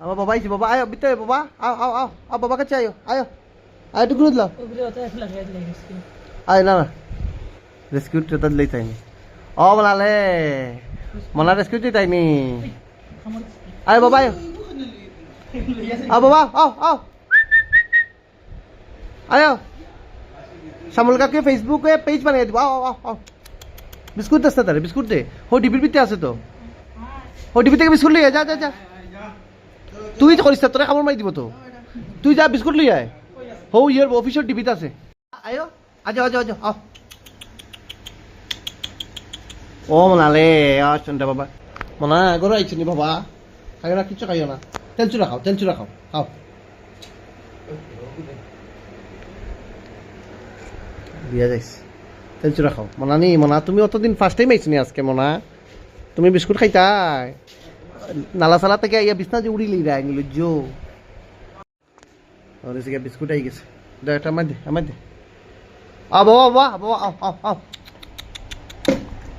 अब बाबा बाबा आयो बिते बाबा आओ आओ आओ अब बाबा कच्चे आयो आयो आयो तू टुकड़ू लो आयो ना ना रेस्क्यू तो ट्रेतच लई ताई ओ मनाले मना रेस्क्यू तो ताई आयो बाबा आयो अब बाबा आओ आओ आयो शामुल काके फेसबुक पे पेज बनाए दो आओ आओ आओ बिस्कुट दस्ता तेरे बिस्कुट दे हो डिबिट बिते आसे तो हो डिबिट के बिस्कुट ले जा जा जा তুই তো করিস তোরে কামড় মারি দিব তো। তুই যা, বিস্কুট লিয়ে আয়। হো ইয়ার অফিসের ডিবিতে আছে। আয়ো, আজো আজো আজো আও ও মনালে আসুন বাবা। মনা গরু আইছি নি বাবা? খাইও না কিচ্ছু খাইও না তেল চুরা খাও, তেল চুরা খাও খাও। দিয়া যাইস তেল চুরা খাও। মনা নি, মনা, তুমি অতদিন ফার্স্ট টাইম আইছি নি আজকে, মনা? তুমি বিস্কুট খাইতাই। নালা সালা থেকে ইয়া বিছনা যে উড়িলি রে আইনিল জো আর এসে বিস্কুট আই গেছে দে এটা আমার দে আমার দে আ বাবা বাবা বাবা আও আও আও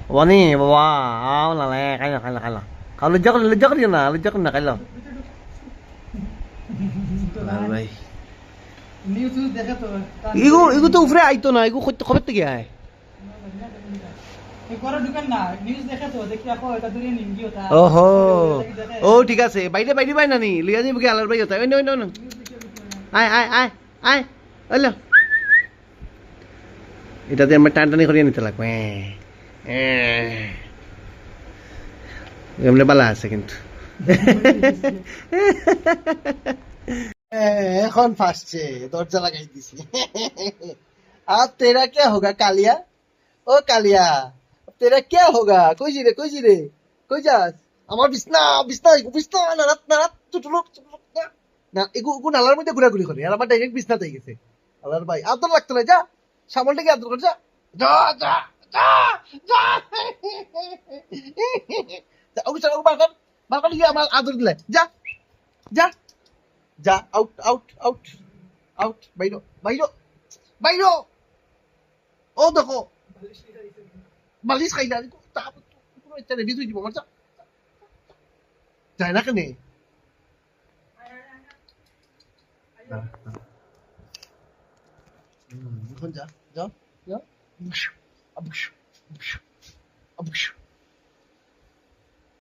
বাবা নি বাবা আও না লে খাই না খাই না খাই না খাও লজ্জা করি লজ্জা করি না লজ্জা করি না খাইলো ভাই নিউজ দেখে তো ইগো ইগো তো উফরে আইতো না ইগো কইতে কবে থেকে আয় ওহো ও ঠিক আছে। বাইরে বাইরে বাই নানি লিয়া যাবি আলার বাই হতা ওই নই নই আয় আয় আয় আয়। হলো এটাতে আমরা টানটানি করিয়ে নিতে লাগবে এমনি বালা আছে কিন্তু। এখন ফাঁসছে দরজা লাগাই দিছি। আর তেরা কে হোগা কালিয়া? ও কালিয়া। তেরা কে হোগা কই জি রে কই জি রে কই যাস আমার বিছনা বিছনা বিছনা নারাত নারাত টুটুলুক টুটুলুক না এগু এগু নালার মধ্যে ঘোরাঘুরি করে আর আমার ডাইরেক্ট বিছনাতে গেছে আল্লাহর ভাই আদর লাগতো না যা সামলটাকে আদর কর যা যা যা যা যা ওকে চল বালকন বালকন গিয়ে আমার আদর দিলে যা যা যা আউট আউট আউট আউট বাইরো বাইরো বাইরো ও দেখো Mali sa kainan ko. Tapos, kung may television, di ba? Dahil na kani. Eh. Ah, ah. Hmm, 你看着，走，走。